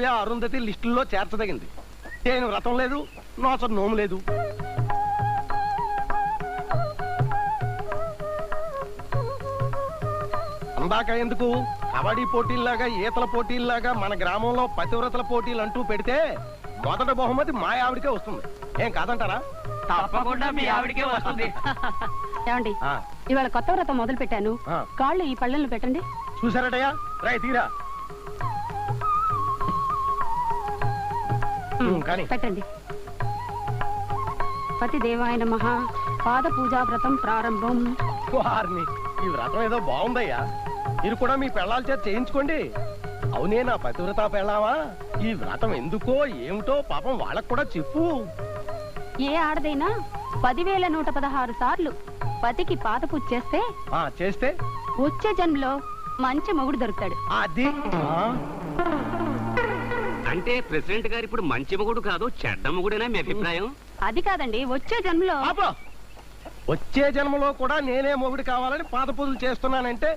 అనసూయ అరుంధతి లిస్టుల్లో చేర్చదగింది. నేను వ్రతం లేదు నోచ నోము లేదు. అందాక ఎందుకు? కబడ్డీ పోటీల్లాగా ఈతల పోటీల్లాగా మన గ్రామంలో పతివ్రతల పోటీలు అంటూ పెడితే మొదట బహుమతి మా ఆవిడకే వస్తుంది. ఏం కాదంటారా? తప్పకుండా మీ ఆవిడకే వస్తుంది. ఏమండి ఆ, ఇవాళ కొత్త వ్రతం మొదలు పెట్టాను. కాళ్ళు ఈ పళ్ళల్లో పెట్టండి. చూసారటయ్యా రై తీరా. కానీ. పెట్టండి. పతి దేవాయన మహా పాద పూజా వ్రతం ప్రారంభం. వారిని ఈ వ్రతం ఏదో బాగుందయ్యా. మీరు కూడా మీ పెళ్ళాల చేత చేయించుకోండి. అవునే నా పతివ్రత పెళ్ళావా ఈ వ్రతం ఎందుకో ఏమిటో పాపం వాళ్ళకు కూడా చెప్పు. ఏ ఆడదైనా పదివేల నూట పదహారు సార్లు పతికి పాద పూజ చేస్తే ఆ చేస్తే? వచ్చే జన్మలో మంచి మొగుడు దొరుకుతాడు. అది? ఆ, అంటే ప్రెసిడెంట్ గారు ఇప్పుడు మంచి మొగుడు కాదు చెడ్డ మొగుడేనా మీ అభిప్రాయం? అది కాదండి వచ్చే జన్మలో. ఆపు. వచ్చే జన్మలో కూడా నేనే మొగుడు కావాలని పాత పూజలు చేస్తున్నానంటే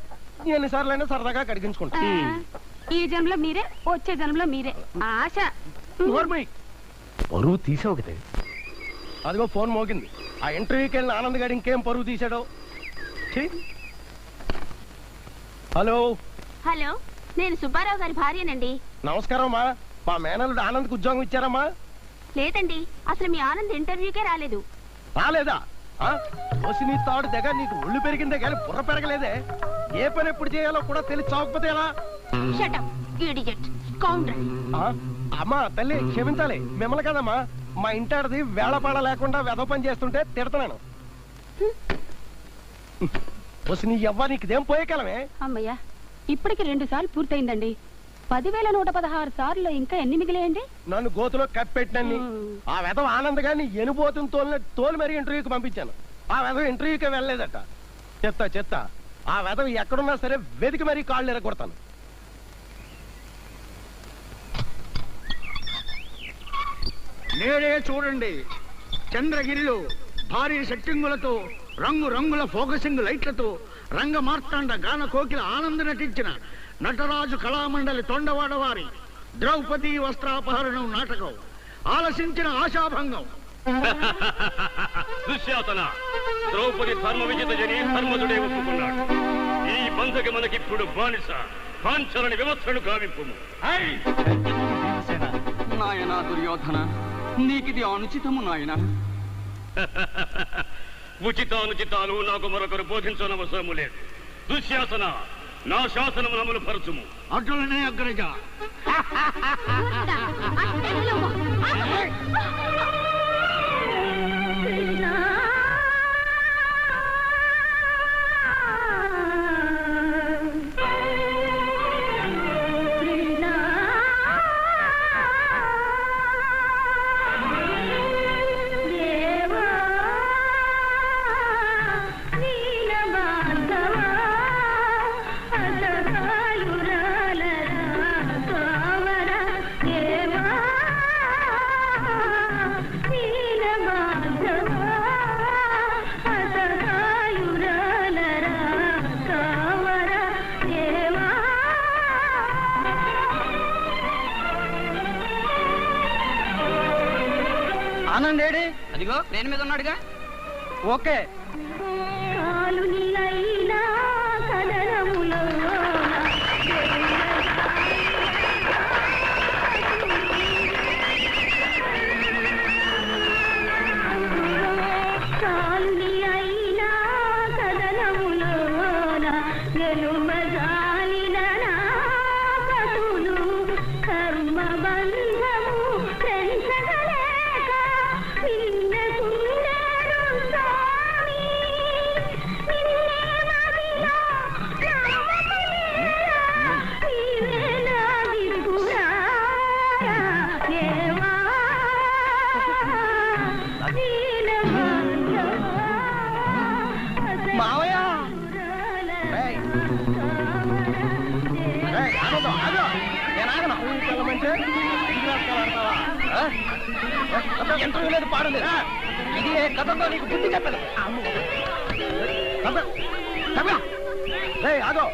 ఎన్నిసార్లైనా సరదాగా కడిగించుకుంటా. ఆ, ఈ జన్మలో మీరే వచ్చే జన్మలో మీరే. ఆశ. నోర్మయ్. పరువు తీసావు కదా. అదిగో ఫోన్ మోగింది. ఆ ఇంటర్వ్యూకి వెళ్ళిన ఆనంద్ గారు ఇంకేం పరువు తీశాడో? ఛీ. హలో! హలో నేను సుబ్బారావు గారి భార్యనండి. నమస్కారం అమ్మా మా మేనల్లుడు ఆనంద్కి ఉద్యోగం ఇచ్చారమ్మా? లేదండి అసలు మీ ఆనంద్ ఇంటర్వ్యూకే రాలేదు. రాలేదా? ఓసి నీ తాడు దగ్గర నీకు ఒళ్ళు పెరిగిందే కానీ బుర్ర పెరగలేదే. ఏ పని ఎప్పుడు చేయాలో కూడా తెలిసి చావకపోతే ఎలా? అమ్మా తల్లి క్షమించాలి. మిమ్మల్ని కదమ్మా. మా ఇంటాడది వేళపాడ లేకుండా వెధ పని చేస్తుంటే తిడతాను వసి నీ ఎవ్వ నీకు ఇదేం పోయే కాలమే అమ్మయ్యా ఇప్పటికి రెండు సార్లు పూర్తయిందండి. పదివేల నూట పదహారు సార్లు ఇంకా ఎన్ని మిగిలేయండి? నన్ను గోతులో కప్పెట్టినన్ని మ్మ్. ఆ వెధవ ఆనంద్ గారిని ఎనుబోతుని తోలిన తోలు మరి ఇంటర్వ్యూకి పంపించాను. ఆ వెధవ ఇంటర్వ్యూకి వెళ్ళలేదట. చెత్త చెత్త ఆ వెధవ ఎక్కడున్నా సరే వెతికి మరీ కాళ్ళు ఎరగొడతాను. నేడే చూడండి. చంద్రగిరిలో భారీ సెట్టింగులతో రంగు రంగుల ఫోకసింగ్ లైట్లతో రంగ మార్తాండ గాన కోకిల ఆనంద నటించిన నటరాజు కళామండలి తొండవాడ వారి ద్రౌపది వస్త్రాపహరణం నాటకం. ఆలసించిన ఆశాభంగం. దుశ్శాసన ద్రౌపది ధర్మ విజిత జని ధర్మజుడే ఒప్పుకున్నాడు. ఈ బంధకి మనకిప్పుడు బానిస పాంచలని వివత్సను గావింపు నాయనా దుర్యోధన నీకిది అనుచితము నాయన. ఉచితానుచితాలు నాకు మరొకరు బోధించనవసరము లేదు. దుశ్శాసన నా శాసనము అమలు పరచుము అటులనే అగ్రజ. ఆనందేడి అదిగో నేను మీద ఉన్నాడుగా. ఓకే. మావయ్య ఇంటర్వ్యూ లేదు పాడు లేదు. ఆ? ఇది కథతో నీకు బుద్ధి చెప్పదు ఆగో.